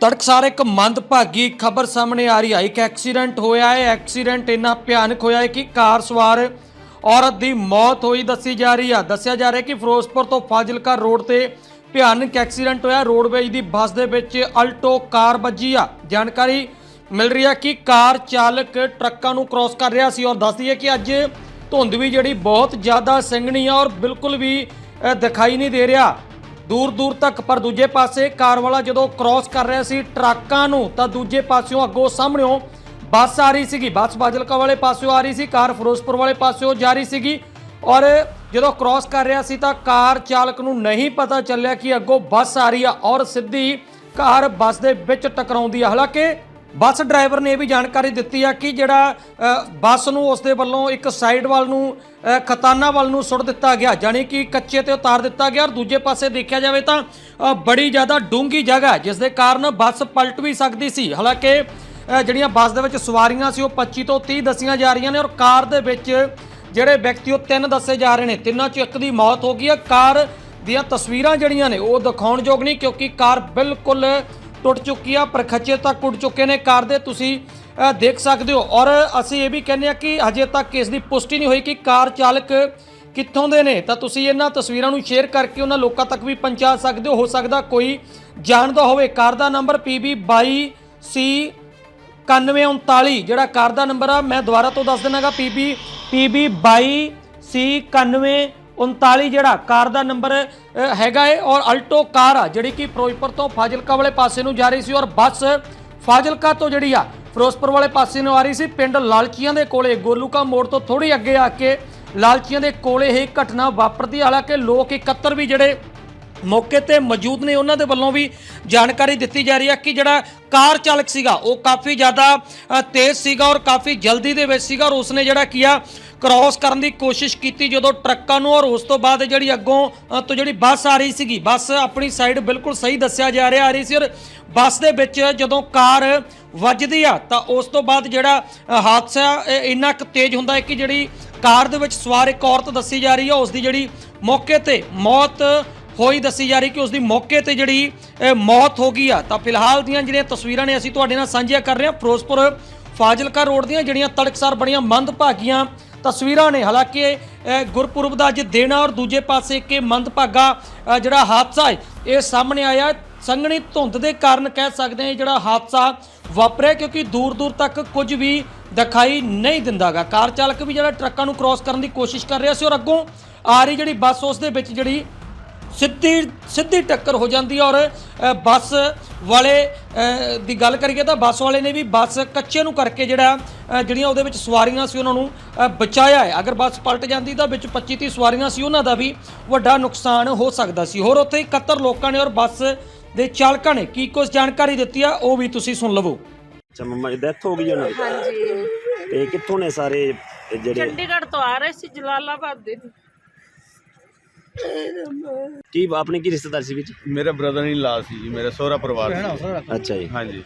ਤੜਕਸਾਰ ਇੱਕ ਮੰਦਭਾਗੀ ਖਬਰ ਸਾਹਮਣੇ ਆ ਰਹੀ ਹੈ। ਇੱਕ ਐਕਸੀਡੈਂਟ ਹੋਇਆ ਹੈ। ਐਕਸੀਡੈਂਟ ਇੰਨਾ ਭਿਆਨਕ ਹੋਇਆ ਹੈ ਕਿ ਕਾਰ ਸਵਾਰ ਔਰਤ ਦੀ ਮੌਤ ਹੋਈ ਦੱਸੀ ਜਾ ਰਹੀ ਹੈ। ਦੱਸਿਆ ਜਾ ਰਿਹਾ ਕਿ ਫਿਰੋਜ਼ਪੁਰ ਤੋਂ ਫਾਜ਼ਿਲਕਾ ਰੋਡ ਤੇ ਭਿਆਨਕ ਐਕਸੀਡੈਂਟ ਹੋਇਆ। ਰੋਡਵੇਜ ਦੀ ਬੱਸ ਦੇ ਵਿੱਚ ਅਲਟੋ ਕਾਰ ਵੱਜੀ ਆ। ਜਾਣਕਾਰੀ ਮਿਲ ਰਹੀ ਹੈ ਕਿ ਕਾਰ ਚਾਲਕ ਟਰੱਕਾਂ ਨੂੰ ਕ੍ਰਾਸ ਕਰ ਰਿਹਾ ਸੀ ਔਰ ਦੱਸਦੀ ਹੈ ਕਿ ਅੱਜ ਧੁੰਦ ਵੀ ਜਿਹੜੀ ਬਹੁਤ ਜ਼ਿਆਦਾ ਸੰਘਣੀ ਆ ਔਰ ਬਿਲਕੁਲ ਵੀ ਦਿਖਾਈ ਨਹੀਂ ਦੇ ਰਿਹਾ। ਦੂਰ ਦੂਰ ਤੱਕ, ਪਰ ਦੂਜੇ ਪਾਸੇ ਕਾਰ ਵਾਲਾ ਜਦੋਂ ਕ੍ਰਾਸ ਕਰ ਰਿਹਾ ਸੀ ਟਰੱਕਾਂ ਨੂੰ, ਤਾਂ ਦੂਜੇ ਪਾਸਿਓਂ ਅੱਗੋਂ ਸਾਹਮਣਿਓਂ ਬੱਸ ਆ ਰਹੀ ਸੀਗੀ। ਬੱਸ ਬਾਜਲਕਾ ਵਾਲੇ ਪਾਸਿਓਂ ਆ ਰਹੀ ਸੀ, ਕਾਰ ਫਿਰੋਜ਼ਪੁਰ ਵਾਲੇ ਪਾਸਿਓਂ ਜਾ ਰਹੀ ਸੀਗੀ। ਔਰ ਜਦੋਂ ਕ੍ਰਾਸ ਕਰ ਰਿਹਾ ਸੀ, ਤਾਂ ਕਾਰ ਚਾਲਕ ਨੂੰ ਨਹੀਂ ਪਤਾ ਚੱਲਿਆ ਕਿ ਅੱਗੋਂ ਬੱਸ ਆ ਰਹੀ ਆ ਔਰ ਸਿੱਧੀ ਕਾਰ ਬੱਸ ਦੇ ਵਿੱਚ ਟਕਰਾਉਂਦੀ ਆ। ਹਾਲਾਂਕਿ ਬੱਸ ਡਰਾਈਵਰ ਨੇ ਇਹ ਵੀ ਜਾਣਕਾਰੀ ਦਿੱਤੀ ਆ ਕਿ ਜਿਹੜਾ ਬੱਸ ਨੂੰ ਉਸ ਦੇ ਵੱਲੋਂ ਇੱਕ ਸਾਈਡ ਵੱਲ ਨੂੰ ਖਤਾਨਾ ਵੱਲ ਨੂੰ ਸੁੱਟ ਦਿੱਤਾ ਗਿਆ, ਜਾਣੀ ਕਿ ਕੱਚੇ ਤੇ ਉਤਾਰ ਦਿੱਤਾ ਗਿਆ। ਔਰ ਦੂਜੇ ਪਾਸੇ ਦੇਖਿਆ ਜਾਵੇ ਤਾਂ ਬੜੀ ਜ਼ਿਆਦਾ ਡੂੰਗੀ ਜਗ੍ਹਾ ਜਿਸ ਦੇ ਕਾਰਨ ਬੱਸ ਪਲਟ ਵੀ ਸਕਦੀ ਸੀ। ਹਾਲਾਂਕਿ ਜਿਹੜੀਆਂ ਬੱਸ ਦੇ ਵਿੱਚ ਸਵਾਰੀਆਂ ਸੀ, ਉਹ 25 ਤੋਂ 30 ਦੱਸੀਆਂ ਜਾ ਰਹੀਆਂ ਨੇ ਔਰ ਕਾਰ ਦੇ ਵਿੱਚ ਜਿਹੜੇ ਵਿਅਕਤੀ ਉਹ ਤਿੰਨ ਦੱਸੇ ਜਾ ਰਹੇ ਨੇ। ਤਿੰਨਾਂ ਚੋਂ ਇੱਕ ਦੀ ਮੌਤ ਹੋ ਗਈ ਹੈ। ਕਾਰ ਦੀਆਂ ਤਸਵੀਰਾਂ ਜਿਹੜੀਆਂ ਨੇ, ਉਹ ਦਿਖਾਉਣ ਯੋਗ ਨਹੀਂ, ਕਿਉਂਕਿ ਕਾਰ ਬਿਲਕੁਲ ਟੁੱਟ ਚੁੱਕੀ ਆ, ਪ੍ਰਖੱਚੇ ਤੱਕ ਟੁੱਟ ਚੁੱਕੇ ਨੇ ਕਾਰ ਦੇ, ਤੁਸੀਂ ਦੇਖ ਸਕਦੇ ਹੋ। ਔਰ ਅਸੀਂ ਇਹ ਵੀ ਕਹਿੰਦੇ ਆ ਕਿ ਹਜੇ ਤੱਕ ਇਸ ਦੀ ਪੁਸ਼ਟੀ ਨਹੀਂ ਹੋਈ ਕਿ ਕਾਰ ਚਾਲਕ ਕਿੱਥੋਂ ਦੇ ਨੇ। ਤਾਂ ਤੁਸੀਂ ਇਹਨਾਂ ਤਸਵੀਰਾਂ ਨੂੰ ਸ਼ੇਅਰ ਕਰਕੇ ਉਹਨਾਂ ਲੋਕਾਂ ਤੱਕ ਵੀ ਪਹੁੰਚਾ ਸਕਦੇ ਹੋ। ਹੋ ਸਕਦਾ ਕੋਈ ਜਾਣਦਾ ਹੋਵੇ, ਕਾਰ ਦਾ ਨੰਬਰ PB22C 9139 ਜਿਹੜਾ ਕਾਰ ਦਾ ਨੰਬਰ ਆ, ਮੈਂ ਦੁਬਾਰਾ ਤੋਂ ਦੱਸ ਦਿੰਨਾਗਾ PB PB22C 9139 ਜਿਹੜਾ ਕਾਰ ਦਾ ਨੰਬਰ ਹੈਗਾ ਏ ਔਰ ਅਲਟੋ ਕਾਰ ਆ, ਜਿਹੜੀ ਕਿ ਫਿਰੋਜ਼ਪੁਰ ਤੋਂ ਫਾਜ਼ਿਲਕਾ ਵਾਲੇ ਪਾਸੇ ਨੂੰ ਜਾ ਰਹੀ ਸੀ ਔਰ ਬੱਸ ਫਾਜ਼ਿਲਕਾ ਤੋਂ ਜਿਹੜੀ ਆ ਫਿਰੋਜ਼ਪੁਰ ਵਾਲੇ ਪਾਸੇ ਨੂੰ ਆ ਰਹੀ ਸੀ। ਪਿੰਡ ਲਾਲਚੀਆਂ ਦੇ ਕੋਲੇ, ਗੋਲੂਕਾ ਮੋੜ ਤੋਂ ਥੋੜੀ ਅੱਗੇ ਆ ਕੇ ਲਾਲਚੀਆਂ ਦੇ ਕੋਲੇ ਇਹ ਘਟਨਾ ਵਾਪਰਦੀ ਹਾਲਾਂਕਿ ਲੋਕ ਇਕੱਤਰ ਵੀ ਜਿਹੜੇ ਮੌਕੇ ਤੇ ਮੌਜੂਦ ਨੇ, ਉਹਨਾਂ ਦੇ ਵੱਲੋਂ ਵੀ ਜਾਣਕਾਰੀ ਦਿੱਤੀ ਜਾ ਰਹੀ ਹੈ ਕਿ ਜਿਹੜਾ ਕਾਰ ਚਾਲਕ ਸੀਗਾ, ਉਹ ਕਾਫੀ ਜ਼ਿਆਦਾ ਤੇਜ਼ ਸੀਗਾ ਔਰ ਕਾਫੀ ਜਲਦੀ ਦੇ ਵਿੱਚ ਸੀਗਾ ਔਰ ਉਸਨੇ ਜਿਹੜਾ ਕੀਆ ਕ੍ਰਾਸ ਕਰਨ ਦੀ ਕੋਸ਼ਿਸ਼ ਕੀਤੀ ਜਦੋਂ ਟਰੱਕਾਂ ਨੂੰ ਔਰ ਉਸ ਤੋਂ ਬਾਅਦ ਜਿਹੜੀ ਅੱਗੋਂ ਤੋਂ ਜਿਹੜੀ ਬੱਸ ਆ ਰਹੀ ਸੀਗੀ, ਬੱਸ ਆਪਣੀ ਸਾਈਡ ਬਿਲਕੁਲ ਸਹੀ ਦੱਸਿਆ ਜਾ ਰਿਹਾ, ਆ ਰਹੀ ਸੀ ਔਰ ਬੱਸ ਦੇ ਵਿੱਚ ਜਦੋਂ ਕਾਰ ਵੱਜਦੀ ਆ, ਤਾਂ ਉਸ ਤੋਂ ਬਾਅਦ ਜਿਹੜਾ ਹਾਦਸਾ ਇੰਨਾ ਕੁ ਤੇਜ਼ ਹੁੰਦਾ ਹੈ ਕਿ ਜਿਹੜੀ ਕਾਰ ਦੇ ਵਿੱਚ ਸਵਾਰ ਇੱਕ ਔਰਤ ਦੱਸੀ ਜਾ ਰਹੀ ਹੈ ਉਸ ਦੀ ਜਿਹੜੀ ਮੌਕੇ ਤੇ ਮੌਤ ਹੋਈ ਦੱਸੀ ਜਾ ਰਹੀ ਕਿ ਉਸ ਦੀ ਮੌਕੇ ਤੇ ਜਿਹੜੀ ਮੌਤ ਹੋ ਗਈ ਆ। ਤਾਂ ਫਿਲਹਾਲ ਦੀਆਂ ਜਿਹੜੀਆਂ ਤਸਵੀਰਾਂ ਨੇ ਅਸੀਂ ਤੁਹਾਡੇ ਨਾਲ ਸਾਂਝੀਆਂ ਕਰ ਰਹੇ ਹਾਂ, ਫਿਰੋਜ਼ਪੁਰ ਫਾਜ਼ਿਲਕਾ ਰੋਡ ਦੀਆਂ ਜਿਹੜੀਆਂ ਤੜਕਸਾਰ ਬੜੀਆਂ ਮੰਦਭਾਗੀਆਂ ਤਸਵੀਰਾਂ ਨੇ। ਹਾਲਾਂਕਿ ਗੁਰਪੁਰਬ ਦਾ ਅੱਜ ਦਿਨ ਆ ਔਰ ਦੂਜੇ ਪਾਸੇ ਕਿ ਮੰਦਭਾਗਾ ਜਿਹੜਾ ਹਾਦਸਾ ਹੈ, ਇਹ ਸਾਹਮਣੇ ਆਇਆ ਸੰਘਣੀ ਧੁੰਦ ਦੇ ਕਾਰਨ ਕਹਿ ਸਕਦੇ ਹਾਂ ਜਿਹੜਾ ਹਾਦਸਾ ਵਾਪਰਿਆ ਕਿਉਂਕਿ ਦੂਰ ਦੂਰ ਤੱਕ ਕੁਝ ਵੀ ਦਿਖਾਈ ਨਹੀਂ ਦਿੰਦਾਗਾ। ਕਾਰ ਚਾਲਕ ਵੀ ਜਿਹੜਾ ਟਰੱਕਾਂ ਨੂੰ ਕ੍ਰਾਸ ਕਰਨ ਦੀ ਕੋਸ਼ਿਸ਼ ਕਰ ਰਿਹਾ ਸੀ ਔਰ ਅੱਗੋਂ ਆ ਰਹੀ ਜਿਹੜੀ ਬੱਸ, ਉਸ ਦੇ ਵਿੱਚ ਜਿਹੜੀ ਸਿੱਧੀ ਸਿੱਧੀ ਟੱਕਰ ਹੋ ਜਾਂਦੀ ਹੈ ਔਰ ਅ, ਬੱਸ ਵਾਲੇ ਅ, ਦੀ ਗੱਲ ਕਰੀਏ ਤਾਂ ਬੱਸ ਵਾਲੇ ਨੇ ਵੀ ਬੱਸ ਕੱਚੇ ਨੂੰ ਕਰਕੇ ਜਿਹੜਾ ਅ, ਜਿਹੜੀਆਂ ਉਹਦੇ ਵਿੱਚ ਸਵਾਰੀਆਂ ਸੀ ਉਹਨਾਂ ਨੂੰ ਅ, ਬਚਾਇਆ ਹੈ। ਅਗਰ ਬੱਸ ਪਲਟ ਜਾਂਦੀ ਤਾਂ ਵਿੱਚ 25 30 ਸਵਾਰੀਆਂ ਸੀ ਉਹਨਾਂ ਦਾ ਵੀ ਵੱਡਾ ਨੁਕਸਾਨ ਹੋ ਸਕਦਾ ਸੀ। ਹੋਰ ਉੱਥੇ 71 ਲੋਕਾਂ ਨੇ ਔਰ ਬੱਸ ਦੇ ਚਾਲਕਾਂ ਨੇ ਕੀ ਕੁਝ ਜਾਣਕਾਰੀ ਦਿੱਤੀ ਆ ਉਹ ਵੀ ਤੁਸੀਂ ਸੁਣ ਲਵੋ। ਅੱਛਾ ਮੰਮਾ ਦੀ ਡੈਥ ਹੋ ਗਈ ਉਹਨਾਂ ਦੀ? ਹਾਂਜੀ। ਤੇ ਕਿੱਥੋਂ ਨੇ ਸਾਰੇ ਜਿਹੜੇ ਚੰਡੀਗੜ੍ਹ ਤੋਂ ਆ ਰਹੇ ਸੀ ਜਲਾਲਾਬਾਦ ਦੇ। ਕੀ ਆਪਣੀ ਕੀ ਰਿਸ਼ਤੇਦਾਰ ਸੀ ਵਿੱਚ? ਮੇਰਾ ਬ੍ਰਦਰ ਇਨ ਲਾ ਸੀ ਜੀ ਮੇਰਾ ਸਹੁਰਾ ਪਰਿਵਾਰ ਸੀ। ਅੱਛਾ ਜੀ। ਹਾਂਜੀ।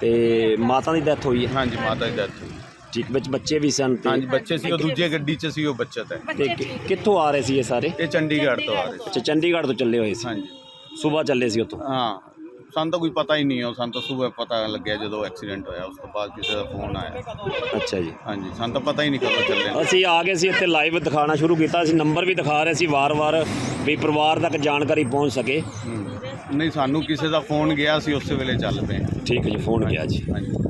ਤੇ ਮਾਤਾ ਦੀ ਡੈਥ ਹੋਈ ਹੈ? ਹਾਂਜੀ ਮਾਤਾ ਦੀ ਡੈਥ ਹੋਈ। ਠੀਕ ਵਿੱਚ ਬੱਚੇ ਵੀ ਸਨ ਤੇ ਹਾਂਜੀ ਬੱਚੇ ਸੀ ਉਹ ਦੂਜੇ ਗੱਡੀ 'ਚ ਸੀ ਉਹ ਬੱਚਤ ਹੈ। ਤੇ ਕਿ- ਕਿੱਥੋਂ ਆ ਰਹੇ ਸੀ ਇਹ ਸਾਰੇ? ਇਹ ਚੰਡੀਗੜ੍ਹ ਤੋਂ ਆ ਰਹੇ ਸੀ। ਅੱਛਾ ਚੰਡੀਗੜ੍ਹ ਤੋਂ ਚੱਲੇ ਹੋਏ ਸੀ। ਹਾਂਜੀ। ਸਵੇਰ ਚੱਲੇ ਸੀ ਉੱਥੋਂ? ਹਾਂ। ਸਾਨੂੰ ਤਾਂ ਕੋਈ ਪਤਾ ਹੀ ਨਹੀਂ ਉਹ ਸਾਨੂੰ ਤਾਂ ਸਵੇਰ ਪਤਾ ਲੱਗਿਆ ਜਦੋਂ ਐਕਸੀਡੈਂਟ ਹੋਇਆ ਉਸ ਤੋਂ ਬਾਅਦ ਕਿਸੇ ਦਾ ਫੋਨ ਆਇਆ। ਅੱਛਾ ਜੀ। ਹਾਂਜੀ ਸਾਨੂੰ ਤਾਂ ਪਤਾ ਹੀ ਨਹੀਂ ਕਦੋਂ ਚੱਲੇ। ਅਸੀਂ ਆ ਗਏ ਸੀ ਇੱਥੇ ਲਾਈਵ ਦਿਖਾਉਣਾ ਸ਼ੁਰੂ ਕੀਤਾ ਅਸੀਂ ਨੰਬਰ ਵੀ ਦਿਖਾ ਰਹੇ ਸੀ ਵਾਰ-ਵਾਰ ਵੀ ਪਰਿਵਾਰ ਤੱਕ ਜਾਣਕਾਰੀ ਪਹੁੰਚ ਸਕੇ। ਹੂੰ। ਨਹੀਂ ਸਾਨੂੰ ਕਿਸੇ ਦਾ ਫੋਨ ਗਿਆ ਸੀ ਉਸੇ ਵੇਲੇ ਚੱਲ ਪਏ। ਠੀਕ ਹੈ ਜੀ ਫੋਨ ਗਿਆ ਜੀ। ਹਾਂਜੀ।